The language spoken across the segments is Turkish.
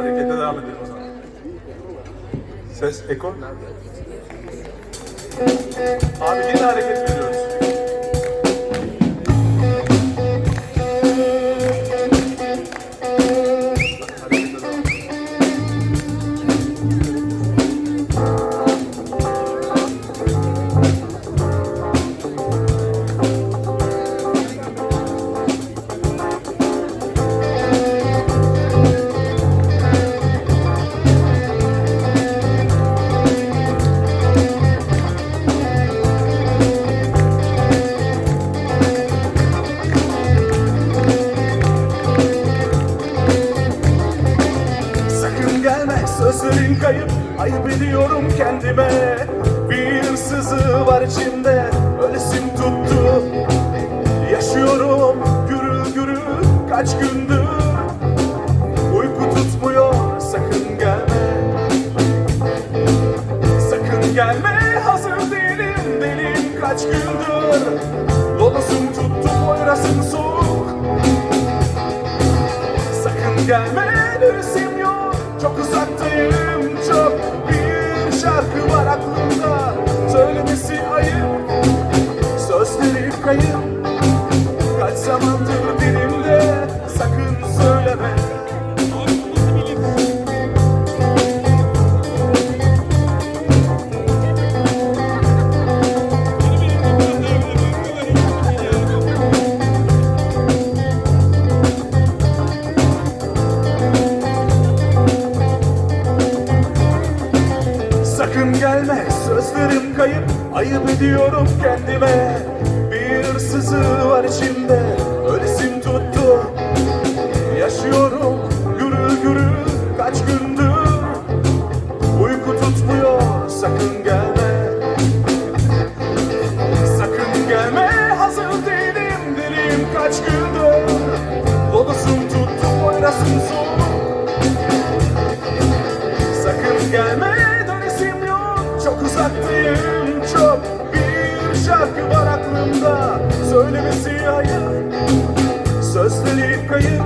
Harekete devam edelim o zaman. Ses, ekol. Abi yine hareket sözlerin kayıp Ayıp ediyorum kendime. Bir sızı var içimde Ölesim tuttu. Yaşıyorum gürül gürül Kaç gündür. Uyku tutmuyor sakın gelme. Sakın gelme hazır değilim Deliyim kaç gündür. Dolasım tuttu boyrasım soğuk. Sakın gelme dönüşüm yok Çok uzaktayım Kayıp Kaç zamandır dilimde Sakın söyleme. Sakın gelme sözlerim kayıp. Ayıp ediyorum kendime sızı var içimde Ölesim tuttu. Yaşıyorum gürül gürül Kaç gündür. Uyku tutmuyor sakın gelme. Sakın gelme hazır değilim Deliyim kaç gündür. Dolasım tuttu boyrasım soğuk Sakın gelme dönesim yok Çok uzaktayım çok Bir şarkı var aklımda Söylemesi ayıp Sözleri kayıp.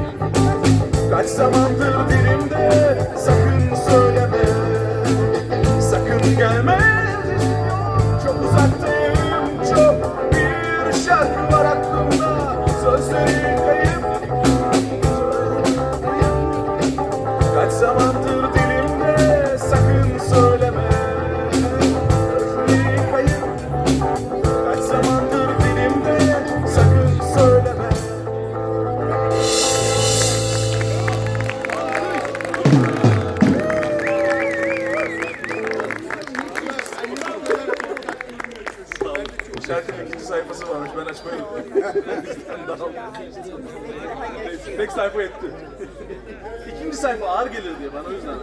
Kaç zamandır dilimde. Sakın söyleme. Sakın gelme. Çok uzaktayım Şarkının ikinci sayfası varmış. Ben açmayı unuttum. Tek sayfa yetti. İkinci sayfa ağır gelir diye bana o yüzden.